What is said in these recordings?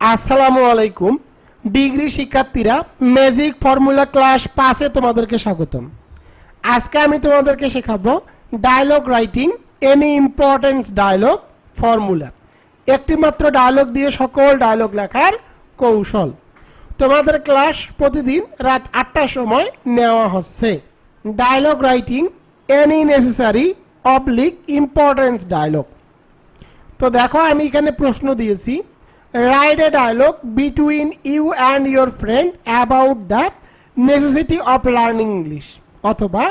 আসসালামু আলাইকুম। ডিগ্রি শিক্ষার্থীরা ম্যাজিক ফর্মুলা ক্লাস পাঁচে তোমাদেরকে স্বাগতম। আজকে আমি তোমাদেরকে শেখাবো dialogue writing any importance dialogue formula একটি মাত্র ডায়লগ দিয়ে সকল ডায়লগ লেখার কৌশল। তোমাদের ক্লাস প্রতিদিন রাত আটটার সময় নেওয়া হচ্ছে। Dialogue writing any necessary oblique importance dialogue তো দেখো আমি এখানে প্রশ্ন দিয়েছি। Write a dialogue between you and your friend about the necessity of learning English অথবা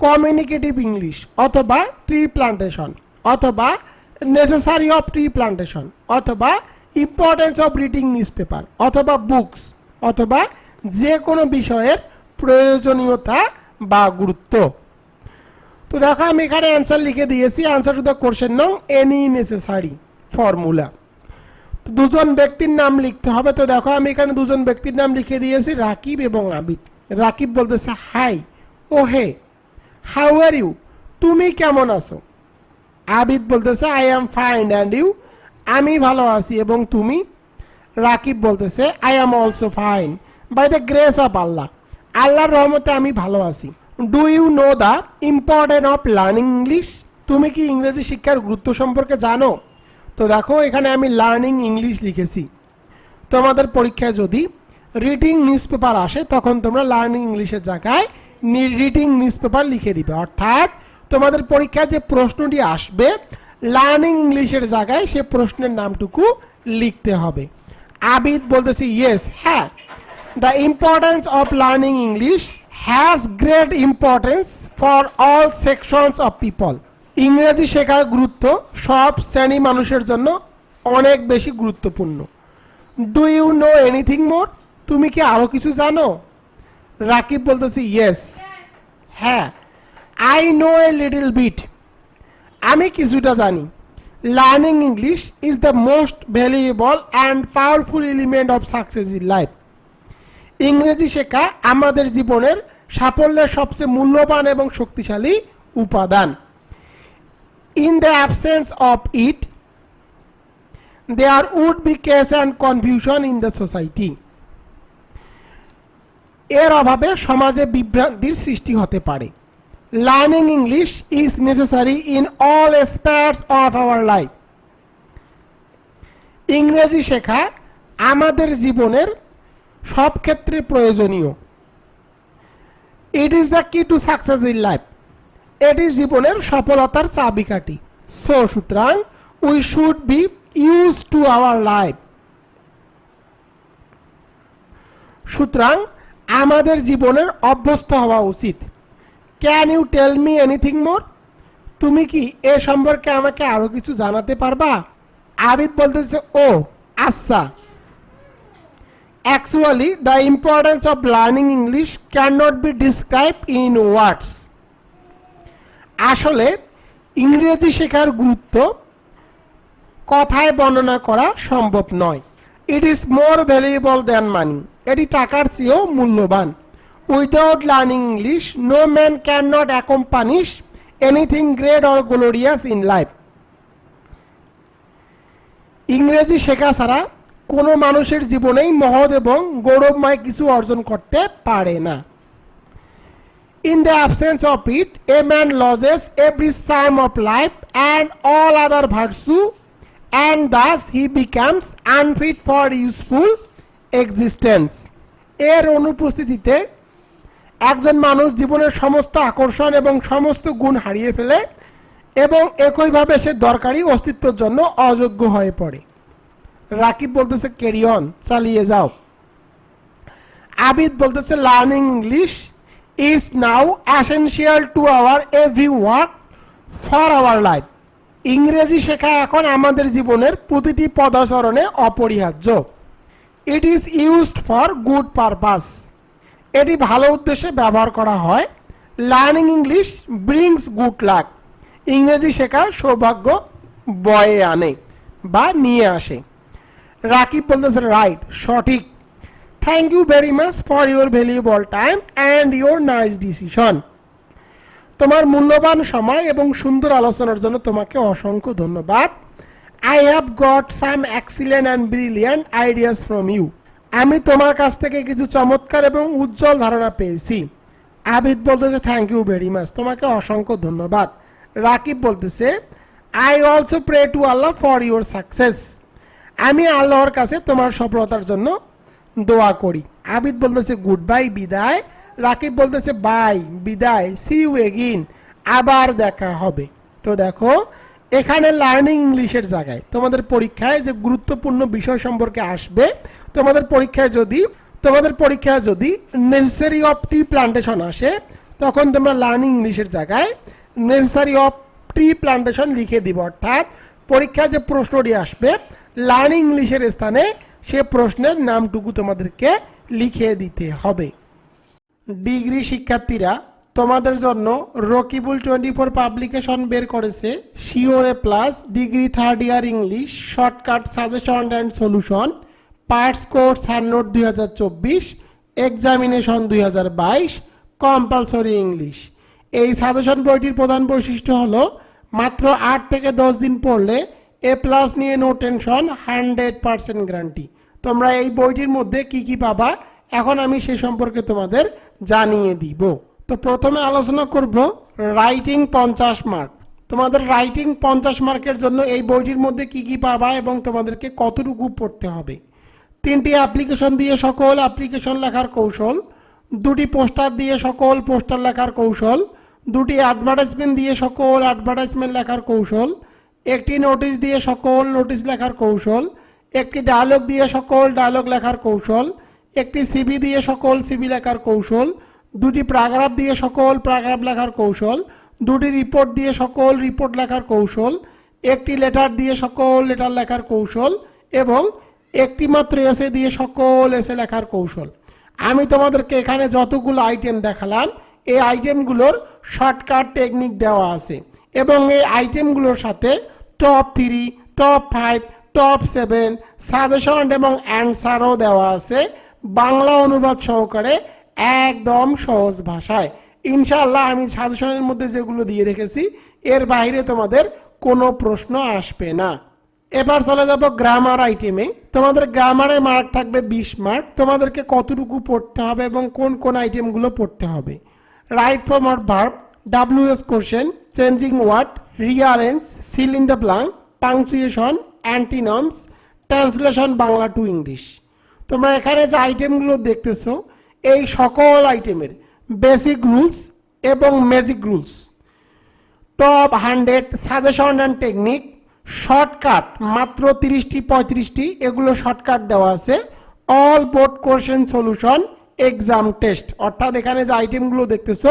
কমিউনিকেটিভ ইংলিশ অথবা ট্রি প্লান্টেশন অথবা নেসেসারি অফ ট্রি প্লান্টেশন অথবা importance of reading news paper অথবা বুকস অথবা যে কোনো বিষয়ের প্রয়োজনীয়তা বা গুরুত্ব। তো দেখো আমি এখানে অ্যান্সার লিখে দিয়েছি। অ্যান্সার টু দ্য কোশ্চেন নং এনি নেসেসারি ফর্মুলা দুজন ব্যক্তির নাম লিখতে হবে। তো দেখো, আমি এখানে দুজন ব্যক্তির নাম লিখে দিয়েছি, রাকিব এবং আবিদ। রাকিব বলতেছে, hi, oh hey, how are you? তুমি কেমন আছো? আবিদ বলতেছে, I am fine and you? আমি ভালো আছি এবং তুমি? রাকিব বলতেছে, I am also fine, by the grace of Allah. আল্লাহর রহমতে আমি ভালো আছি। Do you know the important of learning English? তুমি কি ইংরেজি শিক্ষার গুরুত্ব সম্পর্কে জানো? তো দেখো, এখানে আমি লার্নিং ইংলিশ লিখেছি। তোমাদের পরীক্ষায় যদি রিডিং নিউজ পেপার আসে, তখন তোমরা লার্নিং ইংলিশের জায়গায় রিডিং নিউজ পেপার লিখে দিবে। অর্থাৎ তোমাদের পরীক্ষায় যে প্রশ্নটি আসবে লার্নিং ইংলিশের জায়গায় সে প্রশ্নের নামটুকু লিখতে হবে। আবিদ বলতেছি ইয়েস হ্যাঁ the importance of learning English has great importance for all sections of people ইংরেজি শেখার গুরুত্ব সব শ্রেণি মানুষের জন্য অনেক বেশি গুরুত্বপূর্ণ। Do you know anything more তুমি কি আরও কিছু জানো? রাকিব বলতেছি ইয়েস হ্যাঁ। I know a little bit আমি কিছুটা জানি। Learning English is the most valuable and powerful element of success in life ইংরেজি শেখা আমাদের জীবনের সাফল্যের সবচেয়ে মূল্যবান এবং শক্তিশালী উপাদান। In the absence of it, there would be case and confusion in the society এর অভাবে সমাজে বিভ্রান্তির সৃষ্টি হতে পারে। Learning English is necessary in all aspects of our life ইংরেজি শেখা আমাদের জীবনের সব ক্ষেত্রে প্রয়োজনীয়। It is the key to success in life এটি জীবনের সফলতার চাবিকাঠি। সো সুতরাং we should be use to our life সুতরাং, আমাদের জীবনের অভ্যস্ত হওয়া উচিত। Can you tell me anything more তুমি কি এ সম্পর্কে আমাকে আরও কিছু জানাতে পারবা? আবিদ বলতেছে, ও আচ্ছা। Actually the importance of learning English can not be describe in words আসলে ইংরেজি শেখার গুরুত্ব কথায় বর্ণনা করা সম্ভব নয়। It is more valuable than money এটি টাকার চেয়েও মূল্যবান। Without learning English no man can not accomplish anything great or glorious in life ইংরেজি শেখা ছাড়া কোনো মানুষের জীবনেই মহৎ এবং গৌরবময় কিছু অর্জন করতে পারে না। In the absence of it, a man loses every charm of life and all other virtue, and thus he becomes unfit for useful existence. এর অনুপস্থিতিতে একজন মানুষ জীবনের সমস্ত আকর্ষণ এবং সমস্ত গুণ হারিয়ে ফেলে এবং একইভাবে সে দরকারি অস্তিত্বের জন্য অযোগ্য হয়ে পড়ে রাকিব বলতেছে ক্যারি অন চালিয়ে যাও আবিদ বলতেছে learning English is now essential to our every work for our life ইংরেজি শেখা এখন আমাদের জীবনের প্রতিটি পদাচরণে অপরিহার্য। It is used for good purpose এটি ভালো উদ্দেশ্যে ব্যবহার করা হয়। Learning English brings good luck ইংরেজি শেখা সৌভাগ্য বয়ে আনে বা নিয়ে আসে। রাকিব বলতেছে রাইট সঠিক। Thank you very much for your valuable time and your nice decision তোমার মূল্যবান সময় এবং সুন্দর আলোচনার জন্য তোমাকে অসংখ্য ধন্যবাদ। I have got some excellent and brilliant ideas from you আমি তোমার কাছ থেকে কিছু চমৎকার এবং উজ্জ্বল ধারণা পেয়েছি। আবিদ বলতেছে থ্যাংক ইউ ভেরি মাচ তোমাকে অসংখ্য ধন্যবাদ। রাকিব বলতেছে I also pray to Allah for your success আমি আল্লাহর কাছে তোমার সফলতার জন্য দোয়া করি। আবিদ বলতেছে গুড বাই বিদায়। রাকিব বলতেছে, বাই, বিদায় সি ইউ এগিন আবার দেখা হবে। তো দেখো, এখানে লার্নিং ইংলিশের জায়গায়। তোমাদের পরীক্ষায় যে গুরুত্বপূর্ণ বিষয় সম্পর্কে আসবে, তোমাদের পরীক্ষায় যদি, তোমাদের পরীক্ষায় যদি নেসেসারি অফ টি প্লান্টেশন আসে, তখন তোমরা লার্নিং ইংলিশের জায়গায় নেসেসারি অফ টি প্লান্টেশন লিখে দিব। অর্থাৎ পরীক্ষায় যে প্রশ্নটি আসবে লার্নিং ইংলিশের স্থানে সে প্রশ্নের নামটুকু তোমাদেরকে লিখে দিতে হবে। ডিগ্রি শিক্ষার্থীরা, তোমাদের জন্য রকিবুল টোয়েন্টি ফোর পাবলিকেশন বের করেছে। শিওরে plus, degree third year English, shortcut suggestion and solution, parts course hand দুই হাজার চব্বিশ, এক্সামিনেশন দুই হাজার বাইশ, কম্পালসরি ইংলিশ। এই সাজেশন বইটির প্রধান বৈশিষ্ট্য হলো, মাত্র আট থেকে দশ দিন পড়লে এ প্লাস নিয়ে no tension hundred percent guarantee তোমরা এই বইটির মধ্যে কি কি পাবা? এখন আমি সে সম্পর্কে তোমাদের জানিয়ে দিব। তো প্রথমে আলোচনা করব রাইটিং পঞ্চাশ মার্ক তোমাদের রাইটিং পঞ্চাশ মার্কের জন্য এই বইটির মধ্যে কি কি পাবা এবং তোমাদেরকে কতটুকু পড়তে হবে? তিনটি অ্যাপ্লিকেশন দিয়ে সকল অ্যাপ্লিকেশন লেখার কৌশল, দুটি পোস্টার দিয়ে সকল পোস্টার লেখার কৌশল, দুটি অ্যাডভার্টাইজমেন্ট দিয়ে সকল অ্যাডভার্টাইজমেন্ট লেখার কৌশল একটি নোটিশ দিয়ে সকল নোটিশ লেখার কৌশল, একটি ডায়লগ দিয়ে সকল ডায়লগ লেখার কৌশল, একটি সিবি দিয়ে সকল সিবি লেখার কৌশল, দুটি প্যারাগ্রাফ দিয়ে সকল প্যারাগ্রাফ লেখার কৌশল, দুটি রিপোর্ট দিয়ে সকল রিপোর্ট লেখার কৌশল, একটি লেটার দিয়ে সকল লেটার লেখার কৌশল এবং একটি মাত্র এসে দিয়ে সকল এসে লেখার কৌশল। আমি তোমাদেরকে এখানে যতগুলো আইটেম দেখালাম, এই আইটেমগুলোর শর্টকাট টেকনিক দেওয়া আছে। এবং এই আইটেমগুলোর সাথে top three top five top seven suggestion এবং অ্যান্সারও দেওয়া আছে। বাংলা অনুবাদ সহকারে একদম সহজ ভাষায়। ইনশাআল্লাহ আমি সাজেশনের মধ্যে যেগুলো দিয়ে রেখেছি, এর বাইরে তোমাদের কোনো প্রশ্ন আসবে না। এবার চলে যাব গ্রামার আইটেমে তোমাদের গ্রামারে মার্ক থাকবে বিশ মার্ক তোমাদেরকে কতটুকু পড়তে হবে এবং কোন কোন আইটেমগুলো পড়তে হবে। Right form or verb WH question changing word rearrange fill in the blank punctuation antonyms translation Bangla to English তোমরা এখানে যে আইটেমগুলো দেখতেছো, এই সকল আইটেমের বেসিক রুলস এবং magic rules top hundred suggestion and technique shortcut মাত্র তিরিশটি, পঁয়ত্রিশটি, এগুলো শর্টকাট দেওয়া আছে। All board question solution exam test অর্থাৎ এখানে যে আইটেমগুলো দেখতেছো